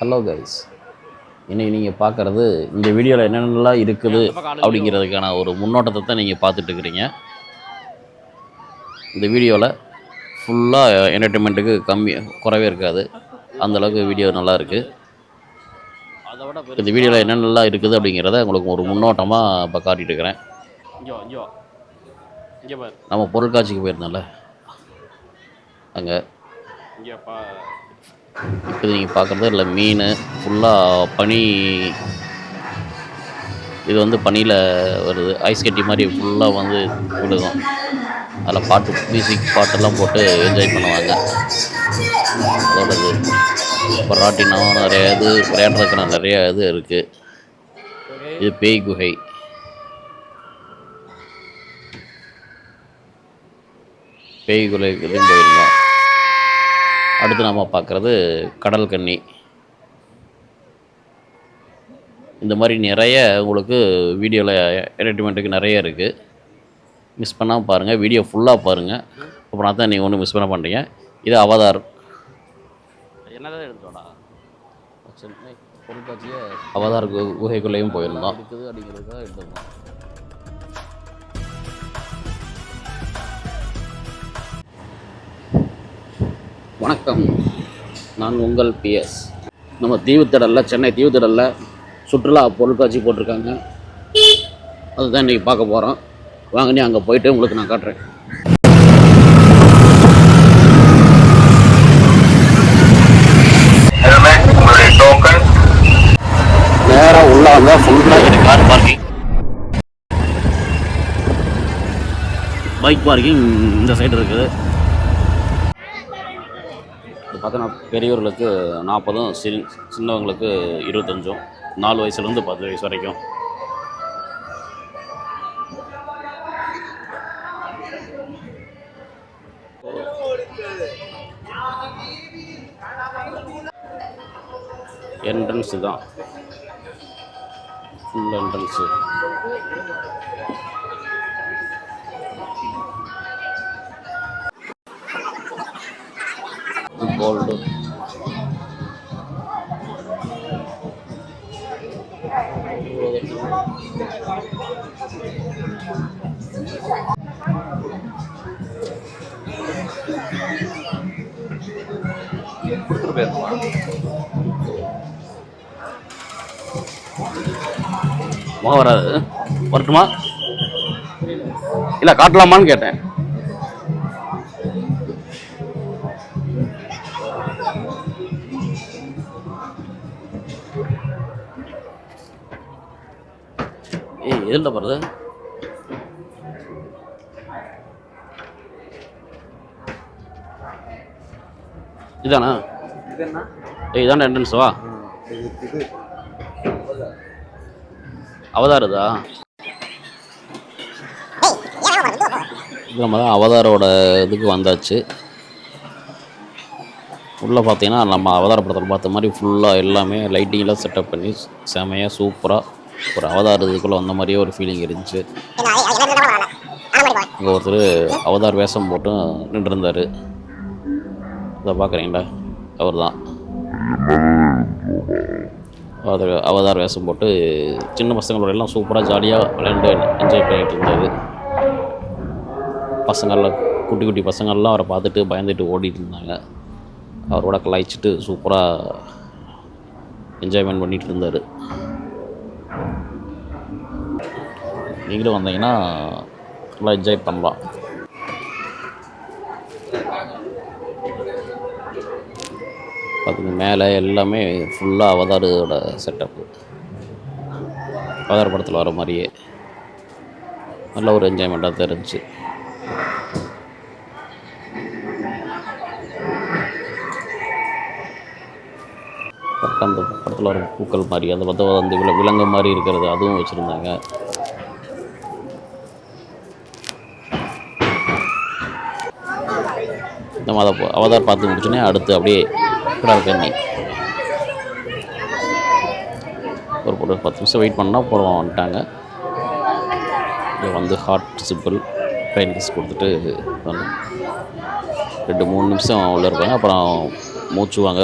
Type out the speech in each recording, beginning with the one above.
Hello guys இன்னைக்கு நீங்கள் பார்க்குறது இந்த வீடியோவில் என்னென்னலாம் இருக்குது அப்படிங்கிறதுக்கான ஒரு முன்னோட்டத்தை தான் நீங்கள் பார்த்துட்டு இருக்கிறீங்க. இந்த வீடியோவில் ஃபுல்லாக என்டர்டெயின்மெண்ட்டுக்கு கம்மி குறவே இருக்காது. அந்த அளவுக்கு வீடியோ நல்லா இருக்குது இந்த வீடியோவில் என்னென்னலாம் இருக்குது அப்படிங்கிறத உங்களுக்கு ஒரு முன்னோட்டமாக இப்போ காட்டிட்டு இருக்கிறேன். நம்ம பொருட்காட்சிக்கு போயிருந்தோம்ல. அங்கே. இப்போ நீங்கள் பார்க்குறது இல்லை மீன் ஃபுல்லாக பனி இது வந்து பனியில் வருது. ஐஸ் கட்டி மாதிரி ஃபுல்லாக வந்து விழுகும். அதில் பாட்டு மியூசிக் பாட்டெல்லாம் போட்டு என்ஜாய் பண்ணுவாங்க. அதோடது ராட்டினம் நிறைய இது விளையாடுறதுக்கான நிறைய இது இருக்குது இது பேய் குகை. பேய் குகை போயிருந்தோம் அடுத்து நம்ம பார்க்குறது கடல் கன்னி. இந்த மாதிரி நிறைய உங்களுக்கு வீடியோவில் என்டர்டைன்மெண்ட்டுக்கு நிறைய இருக்குது மிஸ் பண்ணாமல் பாருங்கள் வீடியோ ஃபுல்லாக பாருங்கள் அப்புறம் தான் நீங்கள் ஒன்றும் மிஸ் பண்ண பண்ணுறீங்க இது அவதார் என்னதான் எடுத்துட்டோடா சென்னை பொருட்காட்சியை அவதார் குகைக்குள்ளேயும் போயிருந்தோம். இருக்குது அப்படிங்கிறதுக்காக எடுத்திருந்தோம் வணக்கம். நான் உங்கள் பிஎஸ். நம்ம தீவுத்திடலில் சென்னை தீவுத்திடலில் சுற்றுலா பொருட்காட்சி போட்டிருக்காங்க. அதுதான் இன்றைக்கி பார்க்க போகிறோம் வாங்க நீ அங்கே போயிட்டு உங்களுக்கு நான் காட்டுறேன். நேராக உள்ள வந்தால் ஃபுல்லாக கார் பார்க்கிங் பைக் பார்க்கிங் இந்த சைடு இருக்குது. இது பெரியவர்களுக்கு நாற்பதும் சிறு சின்னவங்களுக்கு இருபத்தஞ்சும் நாலு வயசுலேருந்து பத்து வயசு வரைக்கும். என்ட்ரன்ஸு தான். ஃபுல் என்ட்ரன்ஸு கோல்டு கொடுத்துட்டு போயிருக்கலாம் முகம் வராது. வரட்டுமா? இல்லை காட்டலாமான்னு கேட்டேன். இதானா? இதான என்ட்ரன்ஸ் வா? அவதாரதா? நம்ம தான் அவதாரோட இதுக்கு வந்தாச்சு. உள்ளே பார்த்தீங்கன்னா நம்ம அவதார படத்தில் பார்த்த மாதிரி ஃபுல்லாக எல்லாமே லைட்டிங்லாம் செட்டப் பண்ணி செமையாக சூப்பராக ஒரு அவதார இதுக்குள்ளே வந்த மாதிரியே ஒரு ஃபீலிங் இருந்துச்சு. அங்கே ஒருத்தர் அவதார் வேஷம் போட்டு நின்றுருந்தார். இதை பார்க்குறீங்களா? அவர் தான் அது அவதார் வேஷம் போட்டு சின்ன பசங்களோட எல்லாம் சூப்பராக ஜாலியாக விளையாண்டு என்ஜாய் பண்ணிகிட்டு இருந்தார். பசங்கள்லாம் குட்டி குட்டி பசங்கள்லாம் அவரை பார்த்துட்டு பயந்துட்டு ஓடிட்டு இருந்தாங்க. அவரோட கலாய்ச்சிட்டு சூப்பராக என்ஜாய்மெண்ட் பண்ணிகிட்டு இருந்தார். நீங்களும் வந்தீங்கன்னா நல்லா என்ஜாய் பண்ணலாம். பார்த்துங்க மேலே எல்லாமே ஃபுல்லாக அவதாரோட செட்டப்பு அவதார் படத்தில் வர மாதிரியே. நல்ல ஒரு என்ஜாய்மெண்ட்டாக தான் இருந்துச்சு. அந்த படத்தில் வர பூக்கள் மாதிரி அந்த பத்த அந்த வில விலங்கு மாதிரி இருக்கிறது அதுவும் வச்சுருந்தாங்க. நம்ம அதை அவதார் பார்த்து முடிச்சுனே அடுத்து அப்படியே கடல் ஒரு ஒரு பத்து நிமிஷம் வெயிட் பண்ணால் அப்புறம் வந்துட்டாங்க. இங்க வந்து ஹார்ட் சிம்பிள் ட்ரெயின் கிஸ் கொடுத்துட்டு ரெண்டு மூணு நிமிஷம் உள்ள இருப்பாங்க. அப்புறம் மூச்சுவாங்க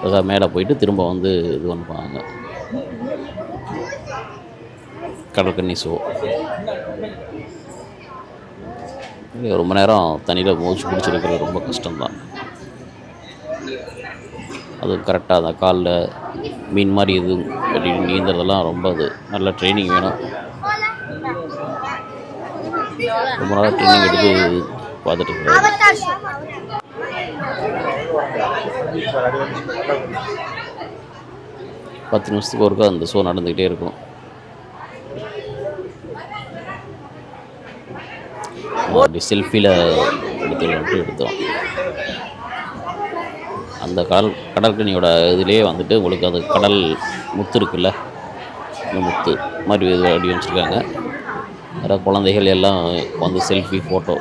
அதுக்காக மேலே போயிட்டு திரும்ப வந்து இது பண்ணுவாங்க. கடற்கண்ணி ஷோ ரொம்ப நேரம் தண்ணியில் மூச்சு பிடிச்சிருக்கிறது ரொம்ப கஷ்டம்தான். அது கரெக்டாக அந்த காலில் மீன் மாதிரி இது கட்டி நீந்துறதெல்லாம் ரொம்ப அது நல்ல ட்ரைனிங் வேணும். ரொம்ப நாளாக ட்ரைனிங் எடுத்து பார்த்துட்டு பத்து நிமிஷத்துக்கு ஒருக்கா அந்த ஷோ நடந்துக்கிட்டே இருக்கும். அப்படி செல்ஃபியில் எடுத்து எடுத்தோம். அந்த கடல் கடற்கனியோட இதுலேயே வந்துட்டு உங்களுக்கு அது கடல் முத்து இருக்குல்ல? இந்த முத்து மாதிரி இது அப்படி வச்சுருக்காங்க. வேறு குழந்தைகள் எல்லாம் வந்து செல்ஃபி ஃபோட்டோ.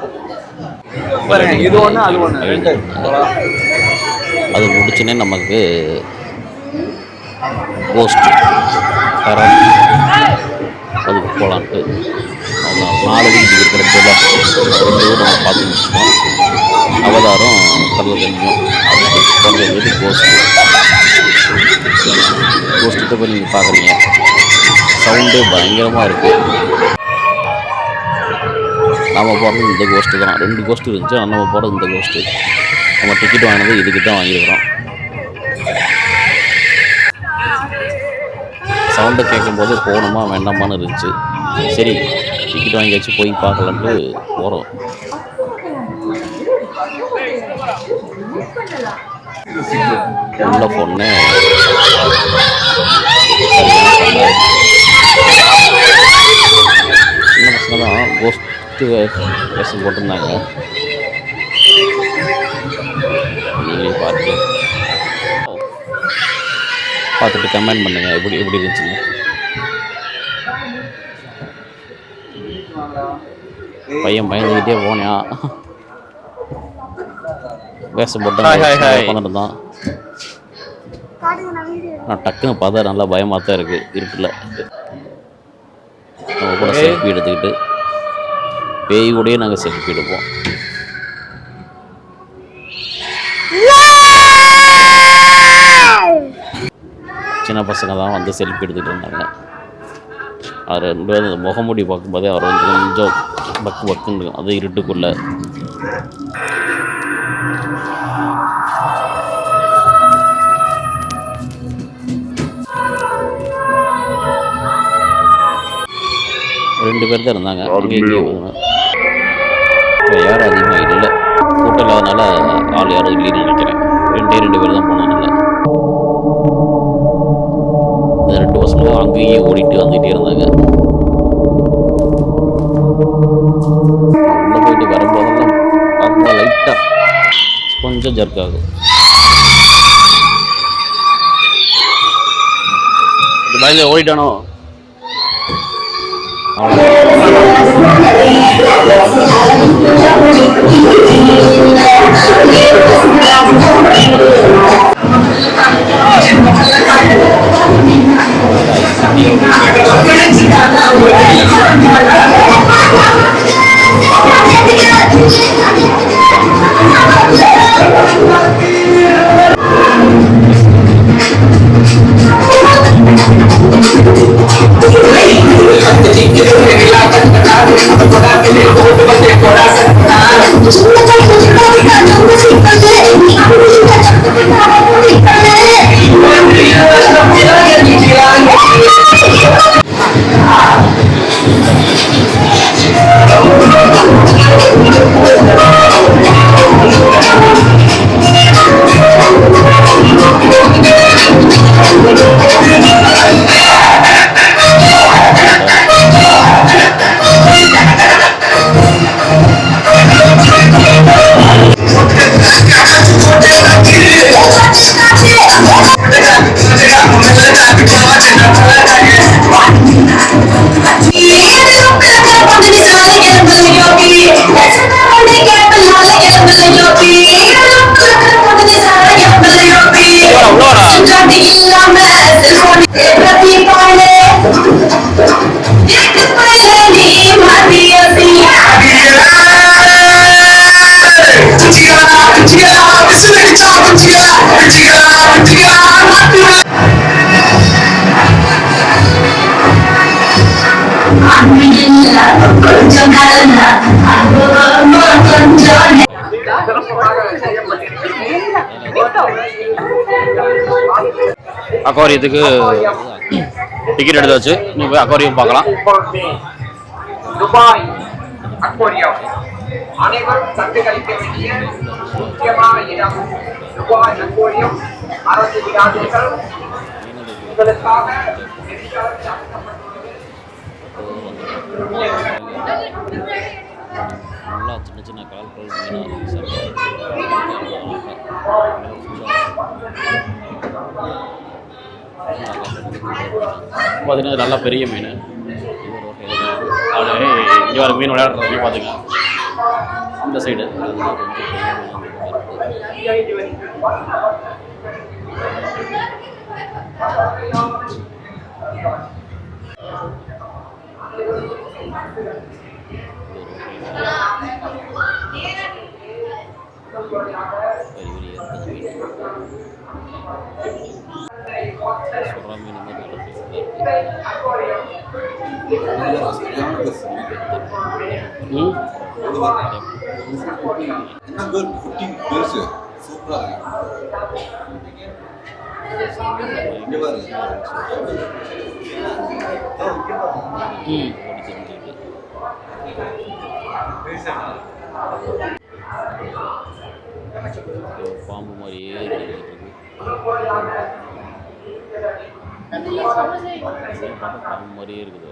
அது முடிச்சுனே நமக்கு போஸ்ட் கரம் அதுக்கு போகலான்ட்டு அவங்க நாலு வீட்டுக்கு இருக்கிற ரெண்டு இது நம்ம பார்த்து முடிச்சிட்டோம். அவதாரம் கடல் கஞ்சும் போகிறது கோஸ்ட் கோஸ்ட்டு போய் நீங்கள் பார்க்குறீங்க சவுண்டு பயங்கரமாக இருக்குது நம்ம போகிறது இந்த கோஸ்ட்டு தான். ரெண்டு கோஸ்ட்டு இருந்துச்சு ஆனால் நம்ம போகிறது இந்த கோஸ்ட்டு நம்ம டிக்கெட் வாங்கினது இதுக்கு தான் வாங்கியிருக்கிறோம். சவுண்டை கேட்கும்போது போகணுமா வேண்டாமான்னு இருந்துச்சு. சரி டிக்கெட் வாங்கியாச்சு போய் பார்க்கலான்ட்டு போகிறோம் உள்ள பொண்ணு. சின்ன பசங்க தான் கோஸ்ட்டு வேஷம் போட்டிருந்தாங்க. நீங்களே பார்த்து பார்த்துட்டு கமெண்ட் பண்ணுங்க எப்படி எப்படி இருந்துச்சுங்க பையன் பயந்துக்கிட்டே போனேன் வேஷம் போட்டு Hi, hi, hi. உட்காந்துட்டு தான் நான் டக்குன்னு பார்த்தா நல்லா பயமாக தான் இருக்குது இருக்குல்ல நம்ம கூட. செல்ஃபி எடுத்துக்கிட்டு பேய் கூடயே நாங்கள் செல்ஃபி எடுப்போம். சின்ன பசங்க தான் வந்து செல்ஃபி எடுத்துகிட்டு இருந்தாங்க. அவர் ரெண்டு பேரும் அந்த முகமூடி பார்க்கும்போதே அவர் வந்து கொஞ்சம் பக்கு பக்குன்னு இருக்கும். அது இருட்டுக்குள்ள. ரெண்டு பேர் தான் இருந்தாங்க. அங்கே யாரும் அதிகமாக இல்லை. கூட்டம் இல்லாதனால ஆள் யாரும் இல்லைன்னு நினைக்கிறேன். ரெண்டே ரெண்டு பேர் தான் போனதுனால இந்த ரெண்டு பசங்க அங்கேயும் ஓடிட்டு வந்துகிட்டே இருந்தாங்க. உள்ள போயிட்டு வரும்போதெல்லாம் பார்க்கும்போது லைட்டாக கொஞ்சம் ஜர்க் ஆகும் இந்த பயந்து ஓடிட்டானோ? Thank you. அக்வாரியத்துக்கு டிக்கெட் எடுத்தாச்சு. நீ போய் அக்வாரியம் பார்க்கலாம். Dubai aquarium. அனைவரும் கண்டு கழிக்க வேண்டிய முக்கியமான இடம் துபாய் அக்வாரியம். அரசு விடாதீர்கள் உங்களுக்காக நல்லா சின்ன சின்ன கலர் மீனாக பார்த்தீங்கன்னா நல்லா பெரிய மீன் அது இங்கே வர மீன் விளையாடுறது பார்த்துங்க இந்த சைடு Thank you. என்ன பேர் குட்டி பெருசு சூப்பரா பாம்பு மாதிரியே இருக்குது பார்த்தா பாம்பு மாதிரியே இருக்குது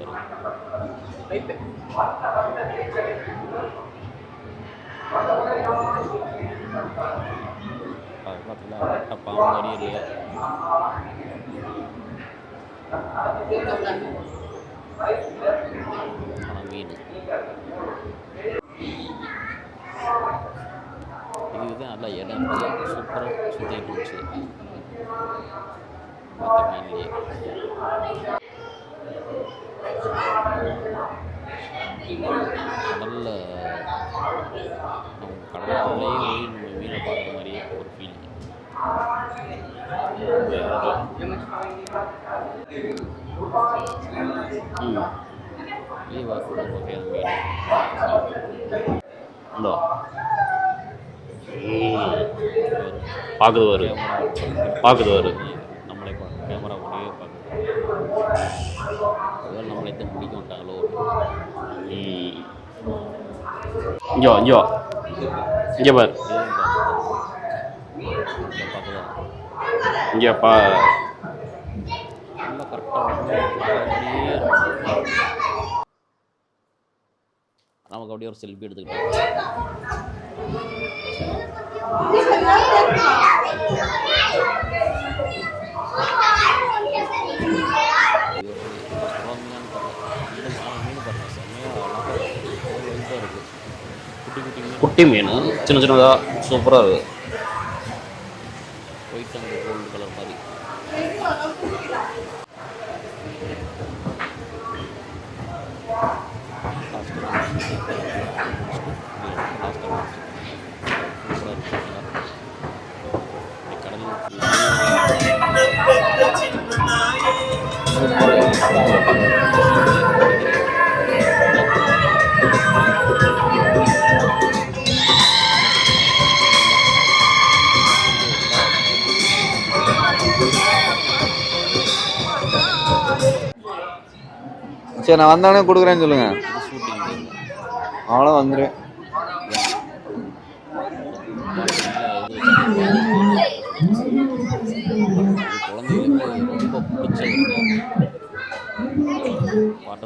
பார்த்தீங்களா கரெக்டாக பாம்பு மாதிரியே இல்லையா ஆனால் மீன் இதுதான் நல்லா இடம் சூப்பராக சுற்றிட்டு இருந்துச்சு மற்ற மீன்லேயே கடலில் நம்ம கடலுக்குள்ளேயே மீனை பார்க்குற மாதிரியே ஒரு ஃபீலிங் ம் லீவாக கூட வகையான மீன் இந்தோ பார்க்குது வரு பார்க்குது வரு நம்மளை கேமரா கூடயே பார்க்குது நம்மளை தான் பிடிக்க மாட்டாங்களோ. இங்கே இங்கே இங்கே பாரு. இங்கே பா நமக்கு அப்படியே ஒரு செல்ஃபி எடுத்துக்கிட்டோம் குட்டி குட்டி மீன். குட்டி மீன். சின்ன சின்னதாக சூப்பராக இருக்குது சரி நான் வந்தோடனே கொடுக்குறேன்னு சொல்லுங்க. ஷூட்டிங் அவ்வளோ வந்துடுவேன் குழந்தைகளுக்கு ரொம்ப பிடிச்ச பாட்ட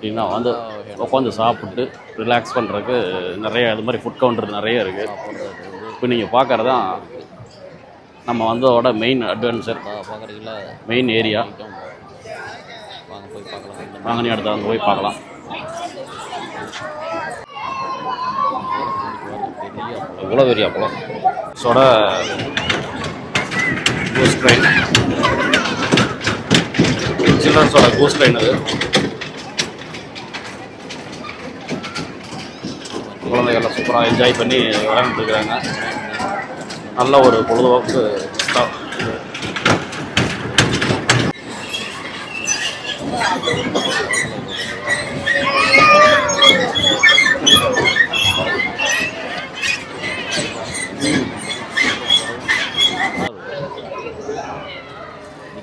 அப்படின்னா வந்து உட்காந்து சாப்பிட்டு ரிலாக்ஸ் பண்ணுறதுக்கு நிறைய இது மாதிரி ஃபுட் கவுண்டர் நிறைய இருக்குது இப்போ நீங்கள் பார்க்குறதான் நம்ம வந்ததோட மெயின் அட்வென்ச்சர் பார்க்குறீங்களா மெயின் ஏரியா வாங்க போய் பார்க்கலாம் நீ அங்கே போய் பார்க்கலாம். இவ்வளோ பெரிய அப்பளம்? சோட கூஸ் ட்ரெயின் சில்ட்ரன்ஸோட கூஸ் ட்ரெயின் அது. குழந்தைகள்லாம் சூப்பராக என்ஜாய் பண்ணி விளையாண்டுருக்குறாங்க நல்ல ஒரு பொழுதுபோக்கு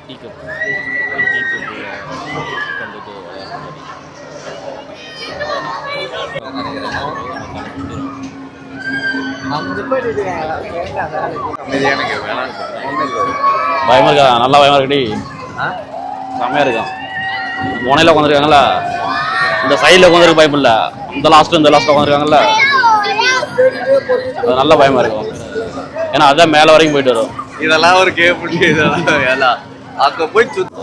டீ கப் டீ கப் பயமாக இருக்கா? நல்லா பயமாக இருக்குடி. செம்மையாக இருக்கும் முனையில் உட்காந்துருக்காங்களா இந்த சைடில் உட்காந்துருக்கு பயம் இல்லை? இந்த லாஸ்ட்டு இந்த லாஸ்ட்டில் உட்காந்துருக்காங்கல்ல அது நல்ல பயமாக இருக்கும். ஏன்னா அதான் மேலே வரைக்கும் போயிட்டு வரும். இதெல்லாம் ஒரு கேம் இதெல்லாம் வேலை அங்க போய் சுத்த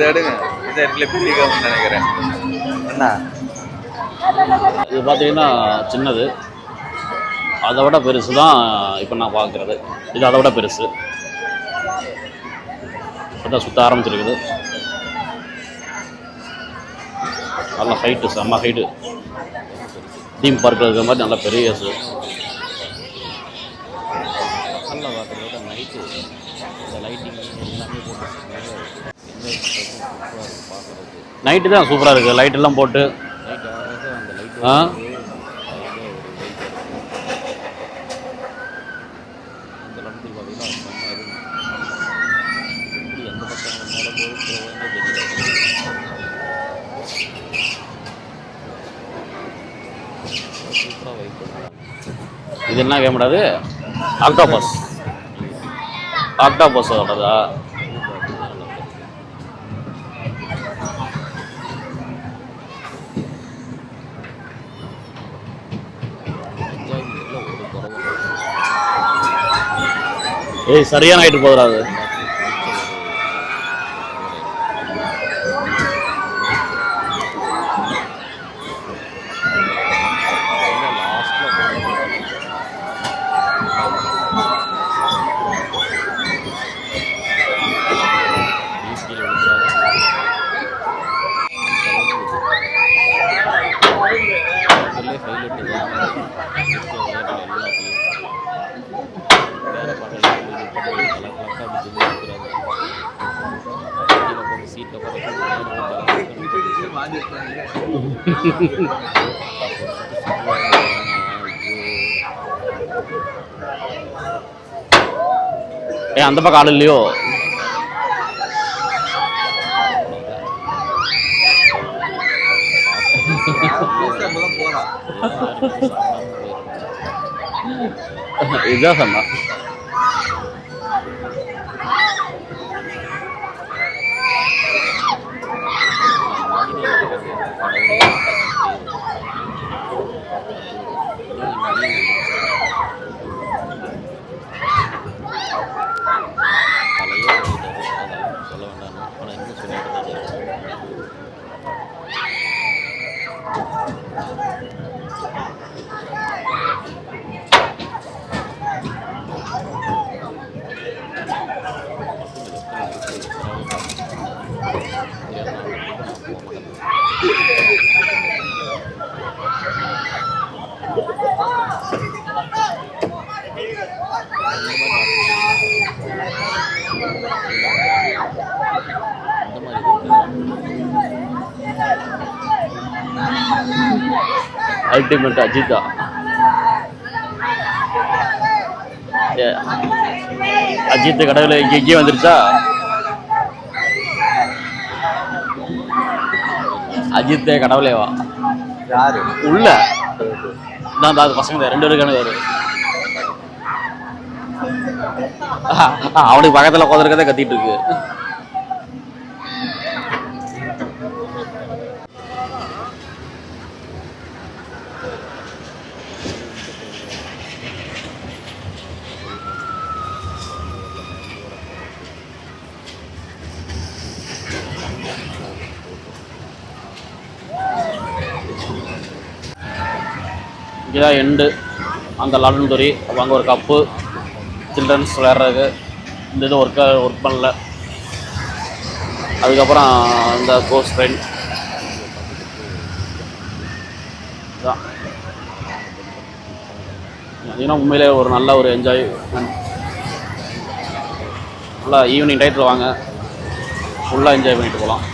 இதை எடுங்க இதை இடத்துல பிடிக்காம நினைக்கிறேன். என்ன இது பார்த்தீங்கன்னா சின்னது. அதை விட பெருசு தான் இப்போ நான் பார்க்குறது. இது அதை விட பெருசு. இப்போ சுத்த ஆரம்பிச்சிருக்குது. நல்ல ஹைட்டு செம்ம ஹைட்டு தீம் பார்க்கில் இருக்கிற மாதிரி நல்ல பெரிய சு பகலில் பார்க்குறத. நைட்டு இந்த லைட்டிங் எல்லாமே போட்டு நைட்டு தான் சூப்பராக இருக்குது லைட் எல்லாம் போட்டு. ஆ? இது என்ன பார்த்தீங்கன்னா ஆக்டோபஸ் ஆக்டோபஸ் எப்படி எந்த பக்கம் மேலே போய் போவாங்க தெரியல சூப்பராக வைப் பண்ணுறாங்க இது என்ன கேம் அது ஆக்டோபஸ் ஆக்டோபஸோடதா என்ஜாய்மெண்ட்டில் ஒரு குறவும் ஏய் சரியான ஆகிட்டு போதுடா அது. ஏ அந்த பக்கம் ஆள் இல்லையோ? இதுதான் சொன்னா அல்டிமேட் அஜிதா அஜித் கடவுள் இங்கே இங்கே வந்துருச்சா அஜித்தே கடவுளேவா யாரு உள்ள நான் அது பசங்க தான், ரெண்டு பேருக்கான வேறு அவனுக்கு பக்கத்தில் உட்காந்துருக்கதே கத்திட்டு இருக்கு இங்கே தான் எண்டு அந்த லண்டன் அப்போ அங்கே ஒரு கப்பு சில்ட்ரன்ஸ் விளையாடுறதுக்கு இந்த இது ஒர்க் ஒர்க் பண்ணல. அதுக்கப்புறம் இந்த கோஸ் ட்ரெயின் தான் பார்த்தீங்கன்னா உண்மையிலே ஒரு நல்ல ஒரு என்ஜாய் நல்லா ஈவினிங் டைத்தில் வாங்க. ஃபுல்லாக என்ஜாய் பண்ணிட்டு போகலாம்.